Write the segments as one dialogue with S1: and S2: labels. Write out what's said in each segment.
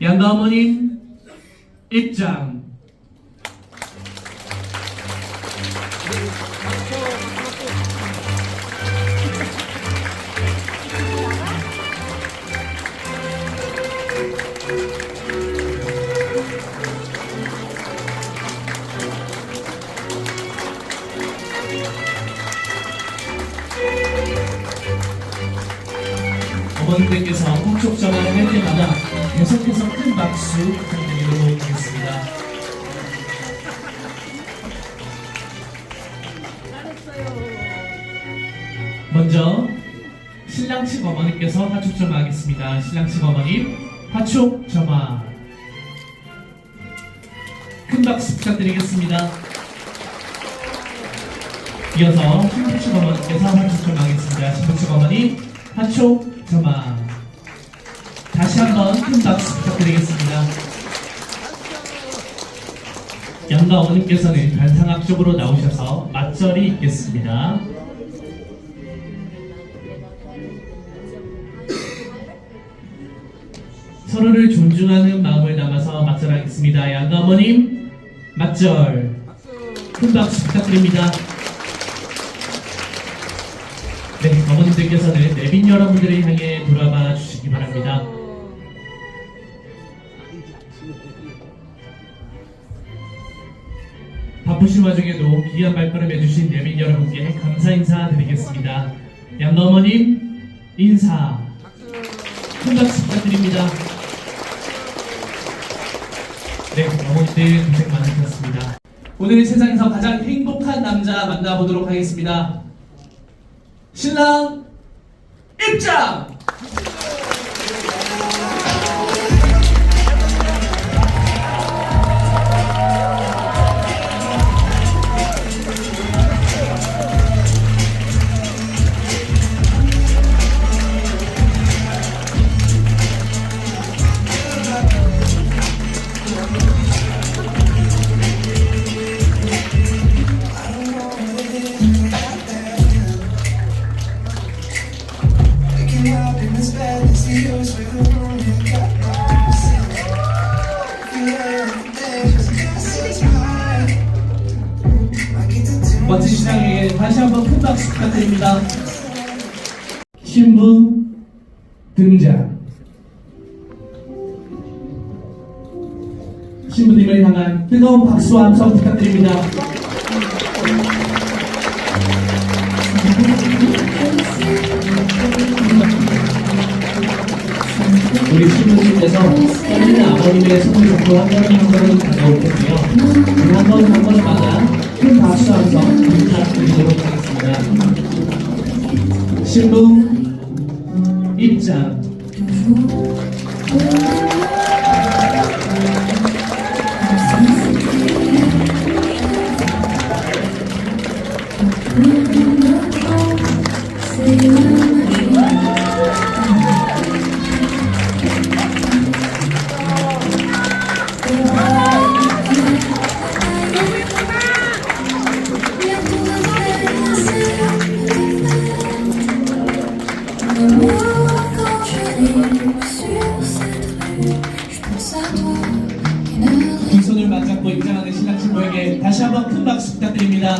S1: 양가 어머님 입장. 할 때마다 계속해서 큰 박수 부탁드리도록 하겠습니다. 먼저 신랑 측 어머님께서 화촉 점화하겠습니다. 신랑 측 어머님 화촉 점화. 큰 박수 부탁드리겠습니다. 이어서 신부 측 어머님께서 화촉 점화하겠습니다. 신부 측 어머님 화촉 점화. 다시 한번 큰 박수 부탁드리겠습니다. 양가 어머님께서는 단상학 쪽으로 나오셔서 맞절이 있겠습니다. 서로를 존중하는 마음을 담아서 맞절하겠습니다. 양가 어머님 맞절 큰 박수 부탁드립니다. 네, 어머님들께서는 내빈 여러분들을 향해 돌아봐 주시기 바랍니다. 바쁘신 와중에도 귀한 발걸음 해주신 내빈 여러분께 감사 인사 드리겠습니다. 양가 어머님 인사 큰 박수 부탁드립니다. 네, 어머니들 고생 많으셨습니다. 오늘 세상에서 가장 행복한 남자 만나보도록 하겠습니다. 신랑 입장! 멋진 신랑에게 다시 한번 큰 박수 부탁드립니다. 신부 등장. 신부님을 향한 뜨거운 박수와 함성 부탁드립니다. 우리 신부님께서 떨리는 아버님의 손을 잡고 한 걸음 한 걸음 다가올 텐데요. 한 걸음 한 걸음마다 큰 박수 함성 부탁드리도록 하겠습니다. 신부 입장. 두 부탁드립니다.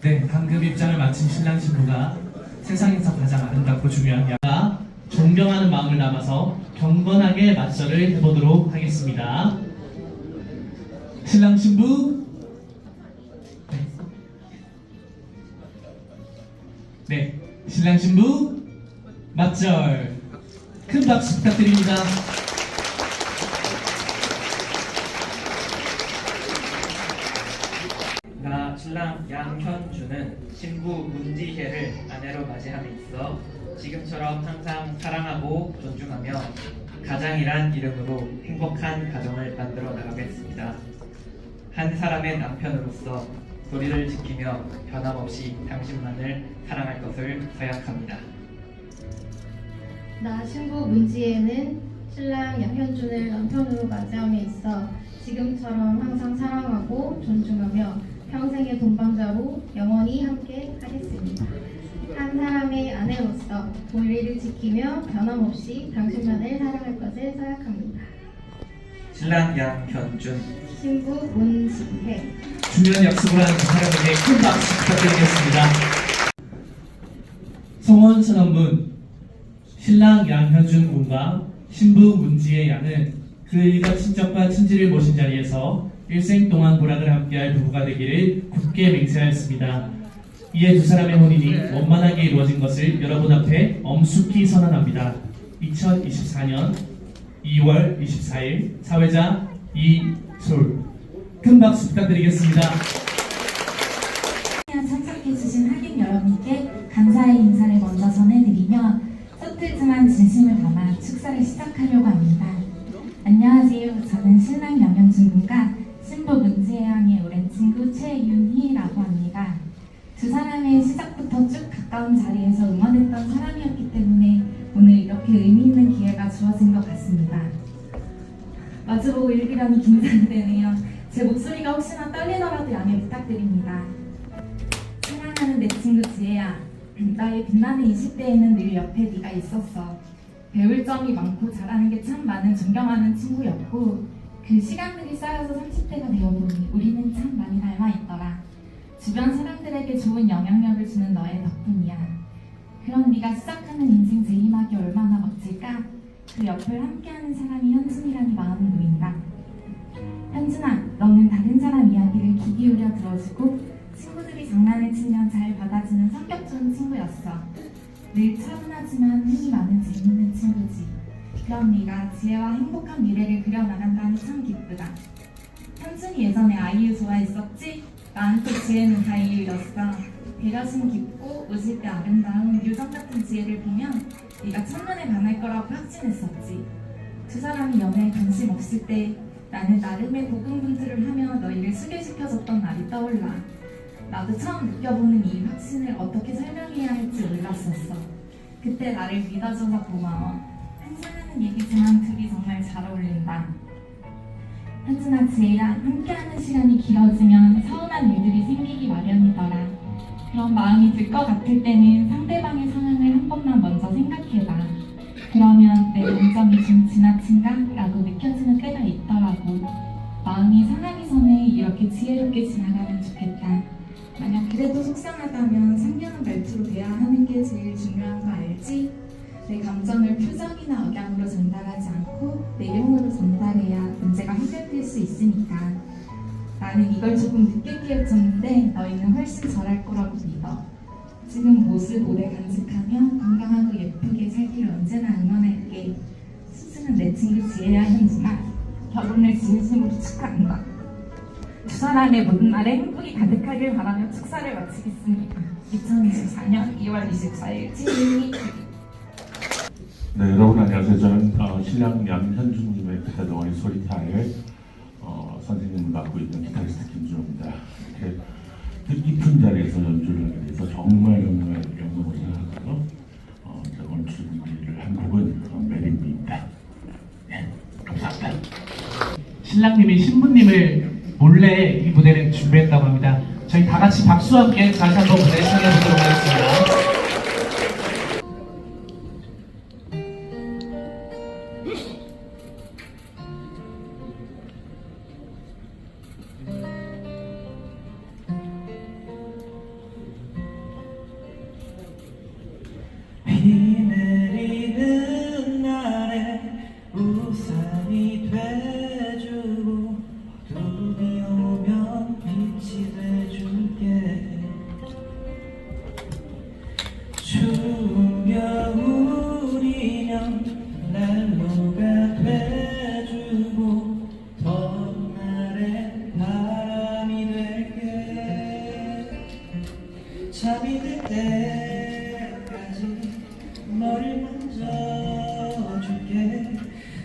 S1: 네, 방금 입장을 마친 신랑 신부가 세상에서 가장 아름답고 중요한 야가 존경하는 마음을 담아서 경건하게 맞절을 해보도록 하겠습니다. 신랑 신부 네, 신랑 신부 맞절 큰 박수 부탁드립니다.
S2: 나 신랑 양현주는 신부 문지혜를 아내로 맞이함에 있어 지금처럼 항상 사랑하고 존중하며 가장이란 이름으로 행복한 가정을 만들어 나가겠습니다. 한 사람의 남편으로서 도리를 지키며 변함없이 당신만을 사랑할 것을 서약합니다.
S3: 나 신부 문지혜는 신랑 양현준을 남편으로 맞이함에 있어 지금처럼 항상 사랑하고 존중하며 평생의 동반자로 영원히 함께 하겠습니다. 한 사람의 아내로서 본리를 지키며 변함없이 당신만을 사랑할 것을 서약합니다.
S2: 신랑 양현준
S3: 신부 문지혜
S1: 중요한 약속을 한두 사람에게 큰 박수 부탁드리겠습니다. 성원 선언문 신랑 양현준 군과 신부 문지혜 양은 그 일가 친척과 친지를 모신 자리에서 일생 동안 보락을 함께할 부부가 되기를 굳게 맹세하였습니다. 이에 두 사람의 혼인이 원만하게 이루어진 것을 여러분 앞에 엄숙히 선언합니다. 2024년 2월 24일 사회자 이솔 큰 박수 부탁드리겠습니다.
S4: 축사를 시작하려고 합니다. 안녕하세요. 저는 신랑 양현준 군과 신부 문지혜 양의 오랜 친구 최윤희라고 합니다. 두 사람의 시작부터 쭉 가까운 자리에서 응원했던 사람이었기 때문에 오늘 이렇게 의미 있는 기회가 주어진 것 같습니다. 마주보고 읽으려니 긴장되네요. 제 목소리가 혹시나 떨리더라도 양해 부탁드립니다. 사랑하는 내 친구 지혜야 나의 빛나는 20대에는 늘 옆에 네가 있었어 배울 점이 많고 잘하는 게 참 많은 존경하는 친구였고 그 시간들이 쌓여서 30대가 되어보니 우리는 참 많이 닮아있더라. 주변 사람들에게 좋은 영향력을 주는 너의 덕분이야. 그런 네가 시작하는 인생 제이막이 얼마나 멋질까? 그 옆을 함께하는 사람이 현준이라니 마음이 놓인다. 현준아 너는 다른 사람 이야기를 귀 기울여 들어주고 친구들이 장난을 치면 잘 받아주는 성격 좋은 친구였어. 늘 차분하지만 흥이 많은 재밌는 친구지. 그런 네가 지혜와 행복한 미래를 그려나간다니 참 기쁘다. 현준이 예전에 아이유 좋아했었지? 나한테 지혜는 다 이유였어. 배려심 깊고 웃을 때 아름다운 유정 같은 지혜를 보면 네가 첫눈에 반할 거라고 확신했었지. 두 사람이 연애에 관심 없을 때 나는 나름의 고군분투를 하며 너희를 소개시켜줬던 날이 떠올라. 나도 처음 느껴보는 이 확신을 어떻게 설명해야 할지 몰랐었어. 그때 나를 믿어줘서 고마워. 항상 하는 얘기지만 둘이 정말 잘 어울린다. 현준아 지혜야 함께하는 시간이 길어지면 서운한 일들이 생기기 마련이더라. 그런 마음이 들 것 같을 때는 상대방의 상황을 한 번만 먼저 생각해봐. 그러면 내 감정이 좀 지나친가? 라고 느껴지는 때가 있더라고. 마음이 상하기 전에 이렇게 지혜롭게 지나가면 좋겠다. 만약 그래도 속상하다면 상냥한 말투로 대화하는 게 제일 중요한 거 알지? 내 감정을 표정이나 억양으로 전달하지 않고 내용으로 전달해야 문제가 해결될 수 있으니까. 나는 이걸 조금 늦게 깨우쳤는데 너희는 훨씬 잘할 거라고 믿어. 지금 모습 오래 간직하며 건강하고 예쁘게 살기를 언제나 응원할게. 수수는 내 친구 지혜야 현준아. 결혼을 진심으로 축하한다. 두 사람의 모든 날에 행복이 가득하길 바라며 축사를 마치겠습니다. 2024년 2월 24일 친일이
S5: 네, 여러분 안녕하세요. 저는 어, 신랑 양현준님의 기타 동아리 소리타의 어, 선생님을 맡고 있는 기타리스트 김준호입니다. 이렇게 뜻깊은 자리에서 연주를 하게 돼서 정말 정말 영광을 생각하고 어, 오늘 준비를 한 곡은 어, 메리미입니다. 네, 감사합니다.
S1: 신랑님이 신부님을 몰래 이 무대를 준비했다고 합니다. 저희 다 같이 박수와 함께 다시 한번 무대 시작해 보도록 하겠습니다.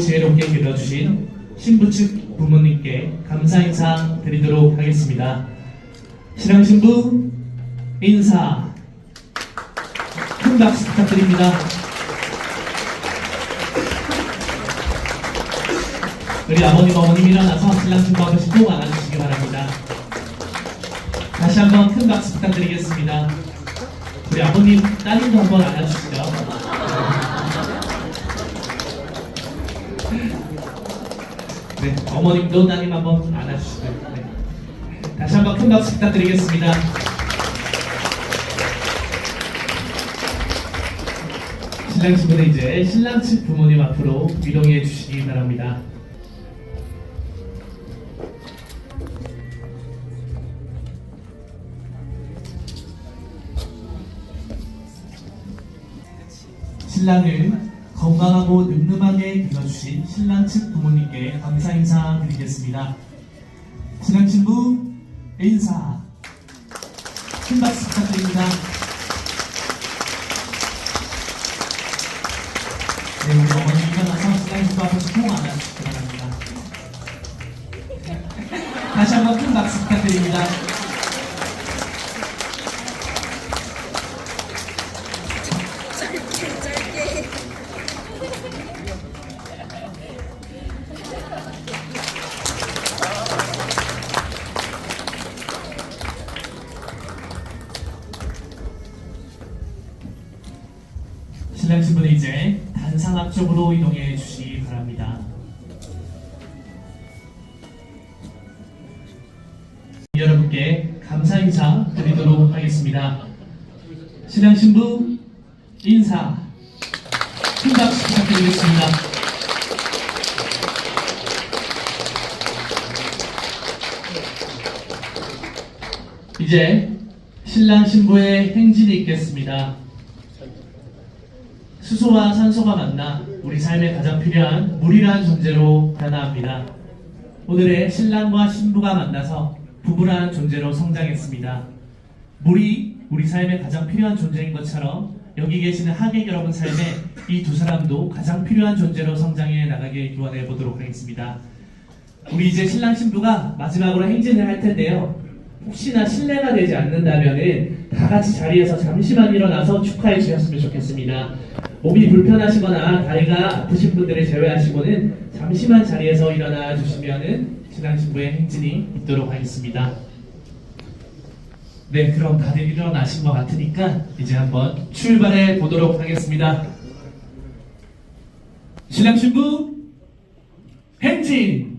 S1: 지혜롭게 길러주신 신부 측 부모님께 감사 인사 드리도록 하겠습니다. 신랑 신부 인사 큰 박수 부탁드립니다. 우리 아버님 어머님 일어나서 신랑 신부 꼭 안아주시기 바랍니다. 다시 한번 큰 박수 부탁드리겠습니다. 우리 아버님 따님도 한번 안아주시죠. 어머님도 따님 한번 안아주시고요. 네. 다시 한번 큰 박수 부탁드리겠습니다. 신랑 신부는 이제 신랑 측 부모님 앞으로 이동해 주시기 바랍니다. 신랑을 건강하고 늠름하게 길러주신 신랑 측 부모님께 감사 인사 드리겠습니다. 신랑 신부 인사 큰 박수 부탁드립니다. 네, 우리 어머니 일어나서 신랑 신부 앞에서 통 안아주시기 바랍니다. 다시 한번 큰 박수 부탁드립니다. 여러분께 감사 인사 드리도록 하겠습니다. 신랑 신부 인사 큰 박수 부탁드리겠습니다. 이제 신랑 신부의 행진이 있겠습니다. 수소와 산소가 만나 우리 삶에 가장 필요한 물이라는 존재로 변화합니다. 오늘의 신랑과 신부가 만나서 부부라는 존재로 성장했습니다. 물이 우리 삶에 가장 필요한 존재인 것처럼 여기 계시는 하객 여러분 삶에 이 두 사람도 가장 필요한 존재로 성장해 나가길 기원해 보도록 하겠습니다. 우리 이제 신랑 신부가 마지막으로 행진을 할 텐데요. 혹시나 실례가 되지 않는다면은 다 같이 자리에서 잠시만 일어나서 축하해 주셨으면 좋겠습니다. 몸이 불편하시거나 다리가 아프신 분들을 제외하시고는 잠시만 자리에서 일어나 주시면은 신랑 신부의 행진이 있도록 하겠습니다. 네, 그럼 다들 일어나신 것 같으니까 이제 한번 출발해 보도록 하겠습니다. 신랑 신부 행진!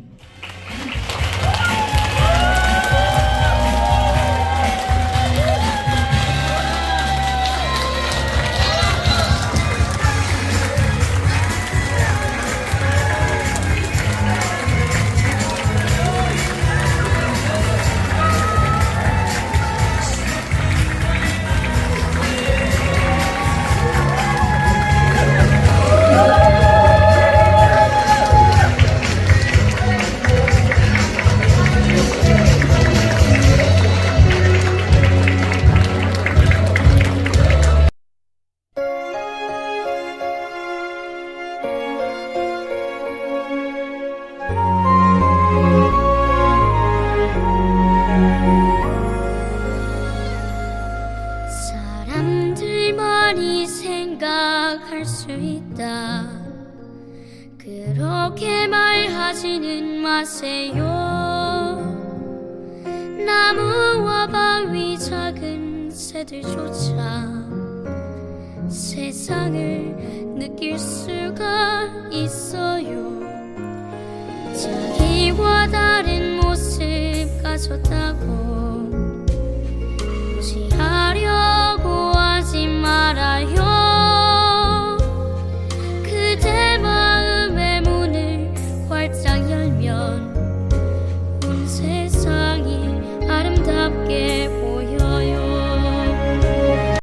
S6: 세상을 느낄 수가 있어요. 자기와 다른 모습 가졌다고